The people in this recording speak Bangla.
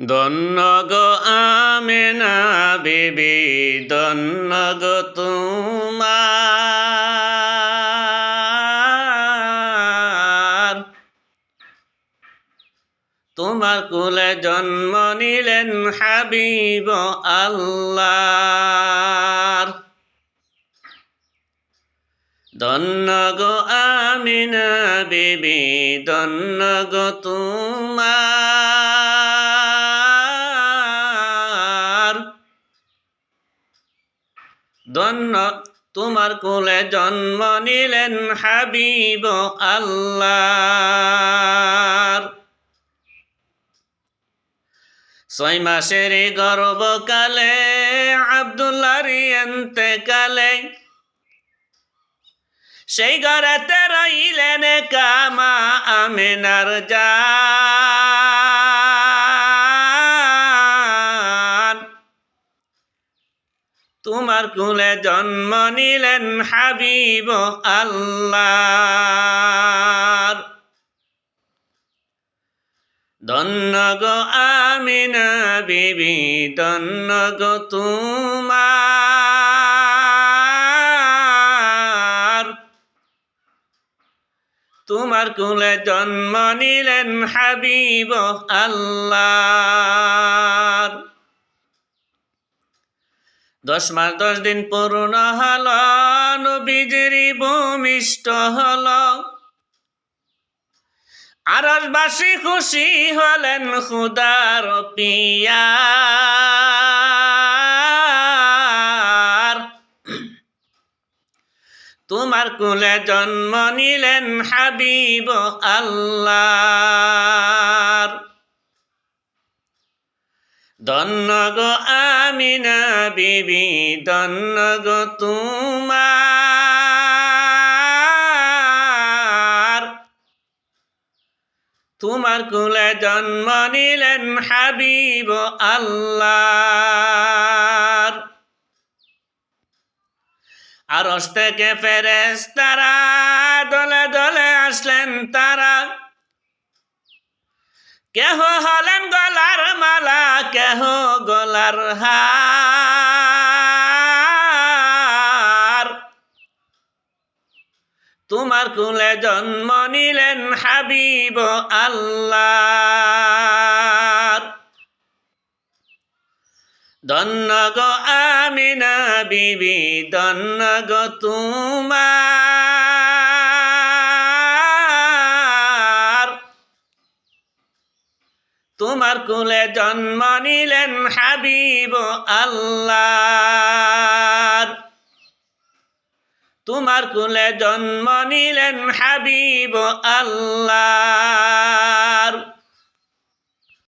ধন্য গো আমেনা বিবি ধন্য গো তোমার। তোমার কুলে জন্ম নিলেন হাবিব আল্লাহ ধন্য গো আমিনা বিবি ধন্য গো তোমার। ধন্য, তোমার কোলে জন্ম নিলেন হাবিব আল্লাহ ছয় মাসের গর্ভকালে আবদুল্লার কালে সেই ঘরেতে রইলেন কামা আমিনার জান। তোমার কুলে জন্ম নিলেন হাবিব আল্লাহ। ধন্য গো আমিনা বিবি, ধন্য গো তোমার। তোমার কুলে জন্ম নিলেন হাবিব আল্লাহ। দশ মাস, দশ দিন পূর্ণ হল, নবীজিরি ভূমিষ্ঠ হল। আরসবাসী খুশি হলেন খুদার পিয়ার তোমার কুলে জন্ম নিলেন হাবিব আল্লাহ। ধন্য গো আমিনা বিবি ধন্য গো তোমার। তোমার কুলে জন্ম নিলেন হাবিব আল্লাহ আরস থেকে ফেরেস তারা দলে দলে আসলেন তারা। কেহ হলেন গলার মালা, কেহ গলার হার। তোমার কুলে জন্ম নিলেন হাবিব আল্লাহ ধন্য গো আমিনা বিবি, ধন্য গো তোমার। তোমার কুলে জন্ম নিলেন হাবিব আল্লাহ। তোমার কুলে জন্ম নিলেন হাবিব আল্লাহ।